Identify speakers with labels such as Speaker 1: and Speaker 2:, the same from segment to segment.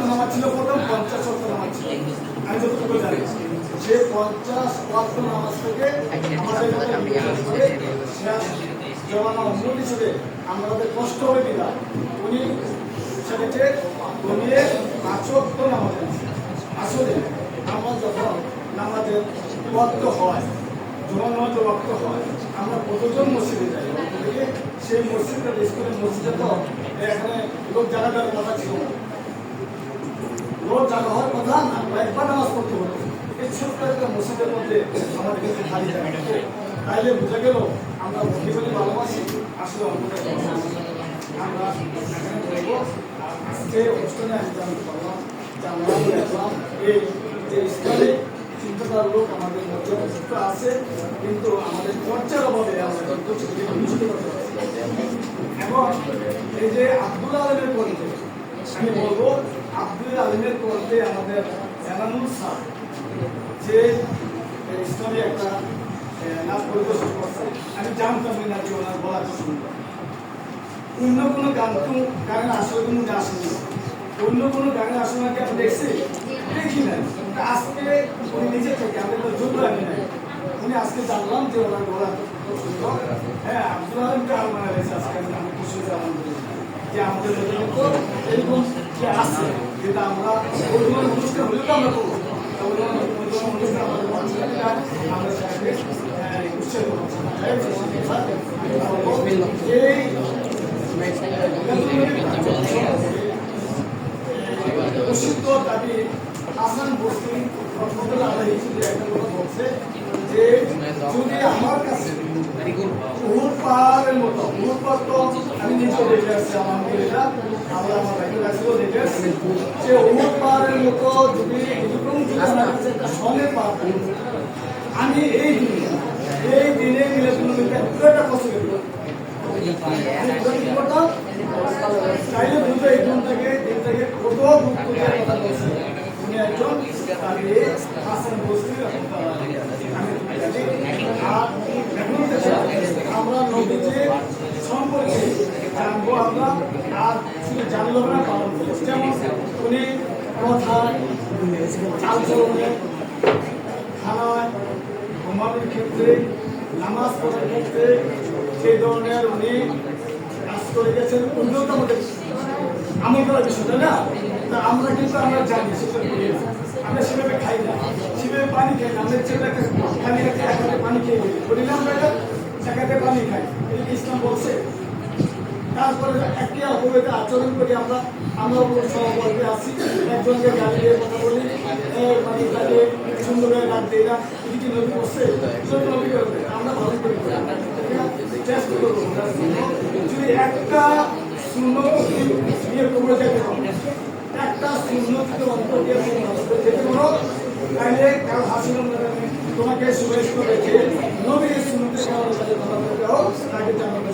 Speaker 1: নামাজ ছিল সে পঞ্চাশ ওয়াক্ত নামাজ থেকে আমাদের আমাদের কষ্ট হবে কিনা উনি সেটাকে কমিয়ে পাঁচক্ত নামাজ আসলে আমরা যখন নামাজের ওয়াক্ত হয় যখন নামাজের ওয়াক্ত হয়, আমরা কতজন মসজিদে যাই? সেই মসজিদটা স্কুলের মসজিদে তো এখানে লোক জানা যাওয়ার কথা ছিল না। লোক জানা হওয়ার কথা না একবার নামাজ পড়তে হতো। এই ছোট্ট একটা মসজিদের মধ্যে আমাদের কিন্তু খালি জায়গা তাইলে বুঝে গেল আমরা বলি বলি ভালোবাসি, আসলে অন্তত আমরা এখানে বলব আজকে অনুষ্ঠানে আমি জানতে পারলাম এই যে ইসলামিক চিন্তাধার লোক আমাদের অবস্থিত আছে, কিন্তু আমাদের চর্চার অভাবে আমরা কিন্তু সেটাকে বুঝতে পারতে পারছি না। এবং এই যে আব্দুল আলমের কণ্ঠে আমি বলব আব্দুল আলমের কণ্ঠে আমাদের এনামুল স্যার, যে ইসলামী একটা নাচ পরিবেশন করছে। আমি জানতাম না যে ওনার এত সুন্দর। অন্য কোনো গান তো, গানে আসলে কোনো আসেনি অন্য কোনো গানে আসলে কি আপনি দেখছি? দেখি আজকে উনি নিজে থেকে আমি তো যোগ রাখি নাই। উনি আজকে জানলাম যে ওনার গলা হ্যাঁ আব্দুল আলমকে আর মানে রয়েছে আজকে? আমি আমি খুশি যে আমাদের মধ্যে এরকম যে আছে যেটা আমরা ওইগুলোর অনুষ্ঠান হলে তো আমরা করব। এই প্রসিদ্ধ দাবি হাসান বস্তি রহমতুল্লাহ একটা কথা বলছে যে যদি আমার কাছে মতো আমি আমি এই দিনে এই দিনে মিলে কোনো একটা কষ্ট করব চাইলে দুটো এই দিন থেকে দিন থেকে কত দুঃখ কথা বলছে উনি একজন তাকে হাসান বস্তির রহমতুল্লাহ আমি জানি। আর এখন থেকে আমরা নদীতে সম্পর্কে জানব আমরা আর শুধু জানলো না পালন করব যেমন উনি কথা চালচলনে খানায় ঘুমানোর ক্ষেত্রে নামাজ পড়ার ক্ষেত্রে সেই ধরনের উনি কাজ করে গেছেন উন্নত আমাদের আমল করার বিষয়টা না তা আমরা কিন্তু আমরা জানি, সেটা আমরা সেভাবে খাই না। সেভাবে পানি খাই না। আমাদের ছেলেটাকে খালি একটা একাতে পানি খেয়ে গেলি করি না আমরা একাতে পানি খাই। এটা ইসলাম বলছে তারপরে একই অপরাধে আচরণ করি আমরা। আমরা সহবর্গে আসি একজনকে গালি দিয়ে কথা বলি। মানে তাকে সুন্দর করে ডাক দিই না। এটা কি করছে আমরা ভালো করি। যদি একটা শূন্য একটা শূন্য থেকে অন্তর দিয়ে যেতে পারো কারও হাসিল তোমাকে করে যে নবীর শূন্যতে কথা বলতে হোক তাকে শুরু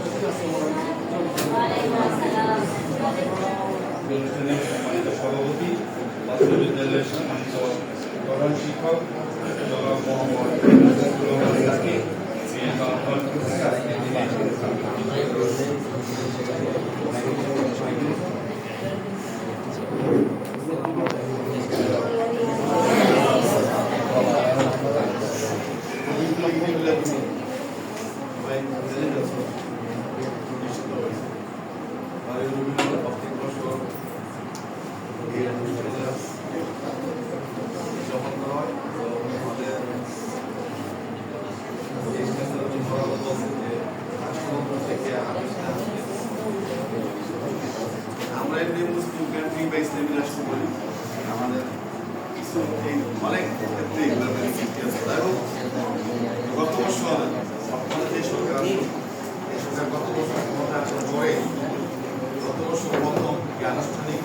Speaker 2: অনুষ্ঠানের সম্মানিত সভাপতি বিদ্যালয়ের সম্মানিত প্রধান শিক্ষক জনাব করছি আজকে
Speaker 3: আমরা এমনি মুসলিম কান্ট্রি বা ইসলামী আমাদের কিছু অনেক ক্ষেত্রে এগুলো গত বছর আপনাদের যে সরকার এই গত বছর ক্ষমতা গত বছর প্রথম এই আনুষ্ঠানিক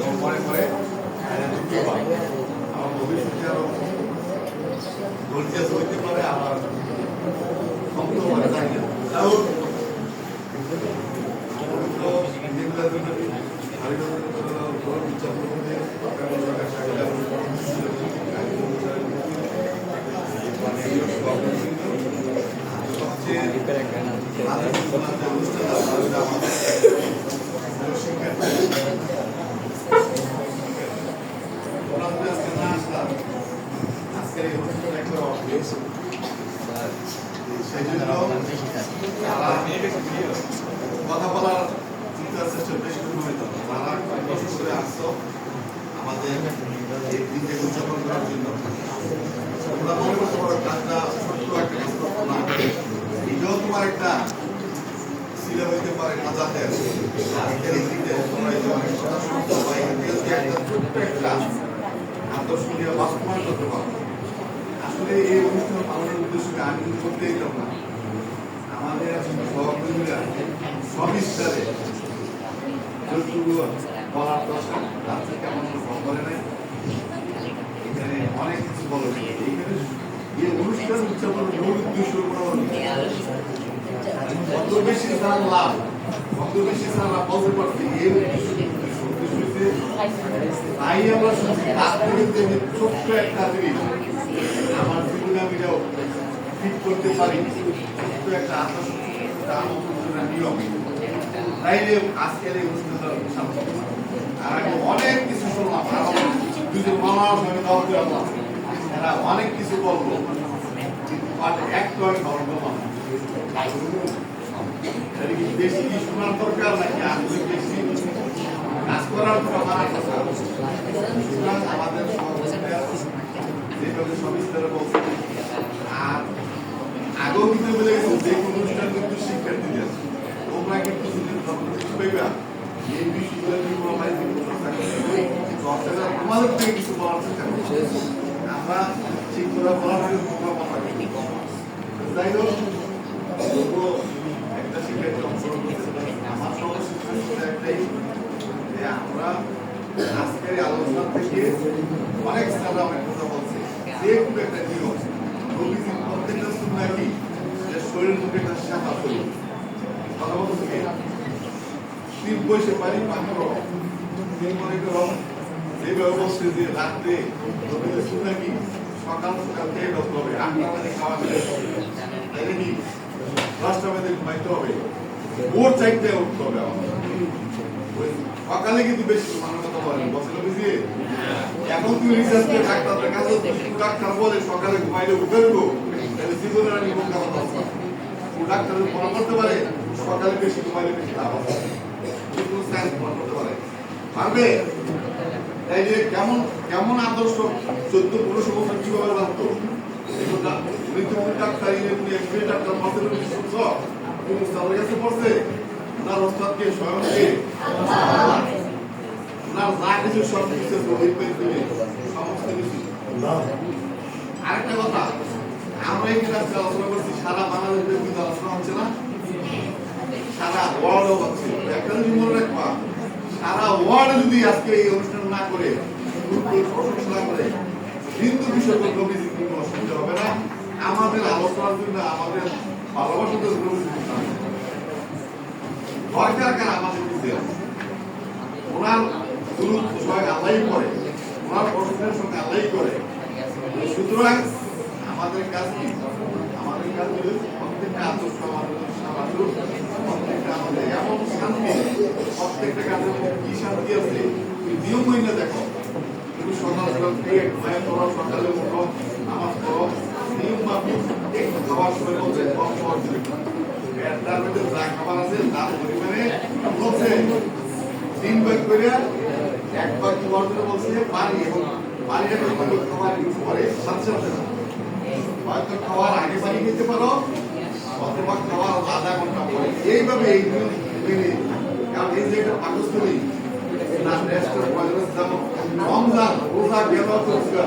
Speaker 3: এবং পরে পরে আমার ভবিষ্যতে আরও গর্জিয়াস হইতে পারে আবার ক্ষমতা হতে পারে Gracias. করে আসছো আমাদের এই দিনকে উদযাপন করার জন্য তোমরা মনে করতে পারো কাজটা ছোট্ট একটা কাজ করতো না এটাও তোমার একটা ছিল হইতে পারে কাজাতে আজকের এই দিনে তোমরা এই যে অনেক কথা শুনছো বা এখান থেকে যে একটা ছোট্ট একটা আদর্শনীয় বাস্তবায়ন করতে পারো আসলে এই অনুষ্ঠান পালনের উদ্দেশ্যকে আমি কিন্তু করতে দিতাম না আমাদের সহকর্মীরা সবিস্তারে যতটুকু বলার দরকার, তার থেকে আমার কম করে নাই। এখানে অনেক কিছু বলা। যায় এখানে এই অনুষ্ঠান উদযাপনের মূল উদ্দেশ্য কত বেশি তার লাভ, কত বেশি তারা বলতে পারছে এই তাই আমরা শুনছি। তার থেকে ছোট্ট একটা জিনিস, আমার জীবনে আমি যাও ঠিক করতে পারি, ছোট্ট একটা আলোচনা নিয়ম। তাই যে আজকের এই অনুষ্ঠানটা আর অনেক কিছু শুনলাম দুজন মামার সঙ্গে এরা অনেক কিছু বলব। কিন্তু পাঠে একটু আমি খবর বললাম না। এটা কি বেশি কি শোনার দরকার নাকি বেশি? কাজ করার আমার আমাদের যেভাবে সবিস্তারে বলছে, আর আগেও কিন্তু বলে গেছে, যে অনুষ্ঠান কিন্তু শিক্ষার্থীদের যদি সর্বশেষ পাইবা এই বিষয়গুলো করতে চর্চাটা তোমাদের থেকে কিছু বলার চেষ্টা করছি আমরা শিক্ষকরা বলার জন্য তোমরা কথা বলি যাই হোক একটা শিক্ষার্থী অংশগ্রহণ করতে আমার সমস্যা একটাই যে আমরা আজকের আলোচনা থেকে অনেক স্যাররা অনেক কথা বলছে যে কোনো একটা নিয়ম প্রত্যেকটা কি যে শরীর মুখে একটা শাখা শরীর কথা বলতে কি তিন পয়সা পানি পানি রো তিন মনে করো যেভাবে বলছে যে রাত্রে নবীজির সুন্নাহ কি? সকাল সকাল খেয়ে ঢুকতে হবে। আটটা খাওয়া শেষ তাই নাকি দশটা বাজে ঘুমাইতে হবে। ভোর চারটে উঠতে হবে সকালে কিন্তু বেশি মানুষ কথা বলেন। বসে বুঝি এখন তুমি রিসার্চ করে কাছে ডাক্তার বলে সকালে ঘুমাইলে উঠে দেবো তাহলে জীবনের আমি কোন কথা পরামর্শ করতে পারে, সকালে বেশি ঘুমাইলে বেশি লাভ আছে পারে পারবে? তাই যে কেমন কেমন আদর্শ চোদ্দ বছর কীভাবে জানতো এগুলো উনি তো ডাক্তার উনি ডাক্তার মাসের তুমি স্যারের কাছে সব কিছু সমস্ত কিছু? আরেকটা কথা, আমরা আলোচনা করছি, সারা বাংলাদেশে কিন্তু আলোচনা হচ্ছে না? সারা ওয়ার্ল্ডও হচ্ছে একটা মনে রাখবা, সারা ওয়ার্ল্ড যদি আজকে এই অনুষ্ঠান না করে না করে, হিন্দু বিষয় নবীজি কোনো অসুবিধা হবে না। আমাদের আলোচনার জন্য, আমাদের নবীজি দরকার কার আমাদের হবে ওনার গুরু সবাই আল্লাহই করে, ওনার প্রশ্নের সঙ্গে আল্লাহই করে। সুতরাং আমাদের কাজ কি আমাদের কাজ প্রত্যেকটা আদর্শ প্রত্যেকটা এমন শান্তি প্রত্যেকটা কাজের কি শান্তি আছে নিয়ম মহিলা দেখো তুমি সকালবেলা থেকে ঘুমায় পড়ো সকালে উঠো নামাজ পড়ো নিয়ম মাফিক একটু খাওয়ার সময় বলছে কম খাওয়ার জন্য তার মধ্যে যা খাবার আছে তার পরিমাণে বলছে তিন ভাগ করে এক ভাগ খাওয়ার জন্য বলছে পানি এবং পানিটা খাওয়ার পরে সাথে সাথে না খাওয়ার আগে পানি খেতে পারো অথবা খাওয়া আধা ঘণ্টা পরে এইভাবে এই দিন কারণ এই যে একটা পাকস্থলী মানে রমজান রোজা গেল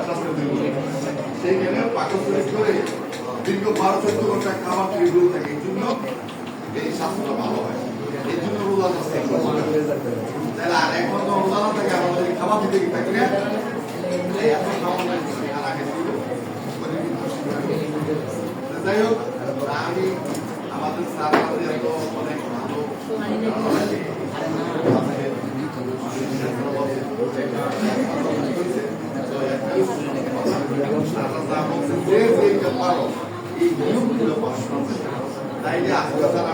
Speaker 3: স্বাস্থ্য সেইখানে পাকস্থলী করে দীর্ঘ বারো খাবার টেবিল থাকে, এই এই স্বাস্থ্যটা ভালো হয়। এই জন্য আর এখন তো থাকে আমাদের খাবার দিতে থাকলে এত আগে ছিল যাই হোক আমি আমাদের অনেক ভালো তাইলে আজকে তারা।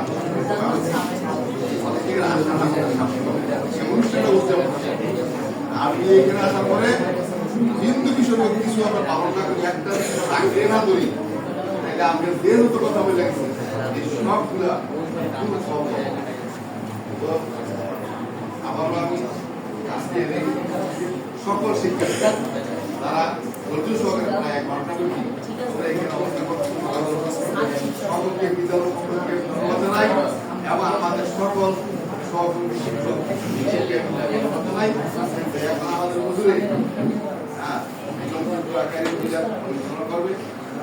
Speaker 3: আমি এখানে আসার পরে হিন্দু বিষয়ে কিছু আমরা পালন না একটা সকল শিক্ষার্থী, তারা ধৈর্য সহকারে প্রায় এক ঘণ্টা করছে সকলকে ধন্যবাদ জানাই। এবং আমাদের সকল সহকর্মী শিক্ষক আমাদের হুজুরে হ্যাঁ